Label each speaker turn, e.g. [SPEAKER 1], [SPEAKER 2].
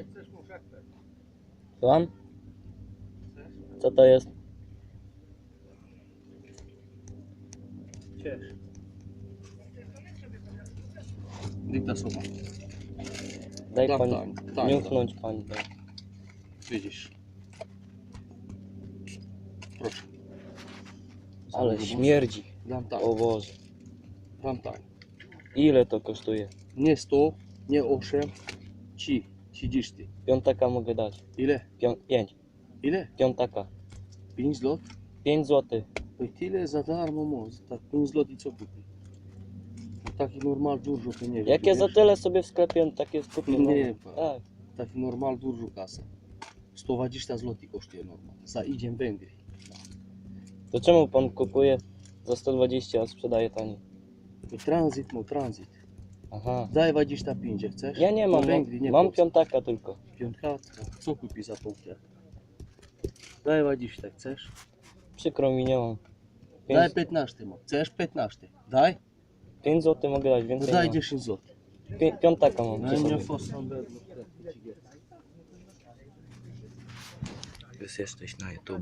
[SPEAKER 1] Jak chcesz mu szeptać.
[SPEAKER 2] Słucham? Co to jest?
[SPEAKER 1] Ciesz. Dykta słowa.
[SPEAKER 2] Daj
[SPEAKER 1] Dam
[SPEAKER 2] pani
[SPEAKER 1] tak, tak,
[SPEAKER 2] niuchnąć pani. daj.
[SPEAKER 1] Widzisz. Proszę.
[SPEAKER 2] Ale śmierdzi.
[SPEAKER 1] Dam tak,
[SPEAKER 2] O Boże.
[SPEAKER 1] dam tak.
[SPEAKER 2] Ile to kosztuje?
[SPEAKER 1] Nie 100, nie 8, ci, 30.
[SPEAKER 2] Piątaka mogę dać.
[SPEAKER 1] Ile?
[SPEAKER 2] Pią pięć.
[SPEAKER 1] Ile?
[SPEAKER 2] Piątaka.
[SPEAKER 1] 5 zł?
[SPEAKER 2] Pięć złotych.
[SPEAKER 1] Păi tyle za darmo, mă, tak 5 zł co kupi? No taki normal dużo pieniędzy.
[SPEAKER 2] Jak ja za tyle sobie w sklepie takie skupię. no.
[SPEAKER 1] Nie, pa.
[SPEAKER 2] Tak.
[SPEAKER 1] Taki normal dużo kasę. 120 zł kosztuje normal. Za idziemy Węgry.
[SPEAKER 2] To czemu pan kupuje za 120, a sprzedaje taniej?
[SPEAKER 1] To tranzyt, no tranzyt.
[SPEAKER 2] Aha.
[SPEAKER 1] Daj 25, jak chcesz?
[SPEAKER 2] Ja nie mam,
[SPEAKER 1] Węgry,
[SPEAKER 2] mam,
[SPEAKER 1] nie
[SPEAKER 2] mam piątaka tylko.
[SPEAKER 1] Piątkatka. Co kupi za półkę? Daj 20, jak chcesz?
[SPEAKER 2] Przykro mi, nie mam.
[SPEAKER 1] Daj
[SPEAKER 2] 5,
[SPEAKER 1] 15, mo. Chcesz 15? Daj?
[SPEAKER 2] 5 zł mogę dać,
[SPEAKER 1] No
[SPEAKER 2] więcej
[SPEAKER 1] daj
[SPEAKER 2] nie mam.
[SPEAKER 1] 10 zł.
[SPEAKER 2] Pię, piątaka mam.
[SPEAKER 1] Daj
[SPEAKER 2] przy
[SPEAKER 1] mnie fosą
[SPEAKER 2] Jest jesteś na YouTube.